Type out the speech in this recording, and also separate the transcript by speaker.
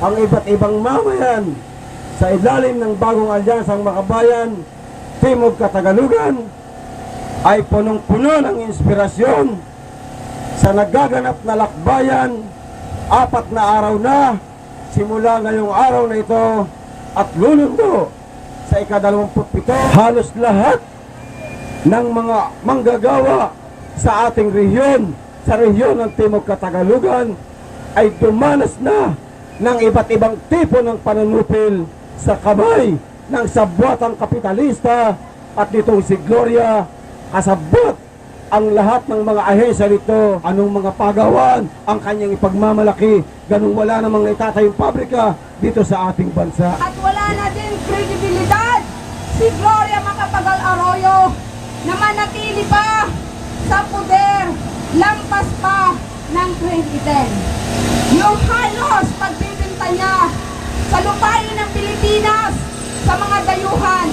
Speaker 1: ang iba't ibang mamayan sa ilalim ng bagong alyansang makabayan, Timog Katagalugan, ay punong-puno ng inspirasyon sa nagaganap na lakbayan, apat na araw na, simula ngayong araw na ito, at lulundo sa ikadalawamputpito, halos lahat ng mga manggagawa sa ating rehiyon, sa rehiyon ng Timog Katagalugan, ay dumanas na ng iba't ibang tipo ng panunupil sa kamay ng sabwatang kapitalista at nitong si Gloria kasabot ang lahat ng mga ahensya nito, anong mga pagawan ang kanyang ipagmamalaki, ganung wala namang naitatayong pabrika dito sa ating bansa.
Speaker 2: At wala na din kredibilidad si Gloria Macapagal Arroyo na manatili pa sa puder lampas pa ng 2010. Yung halos pagpipinta niya sa lupain ng Pilipinas sa mga dayuhan,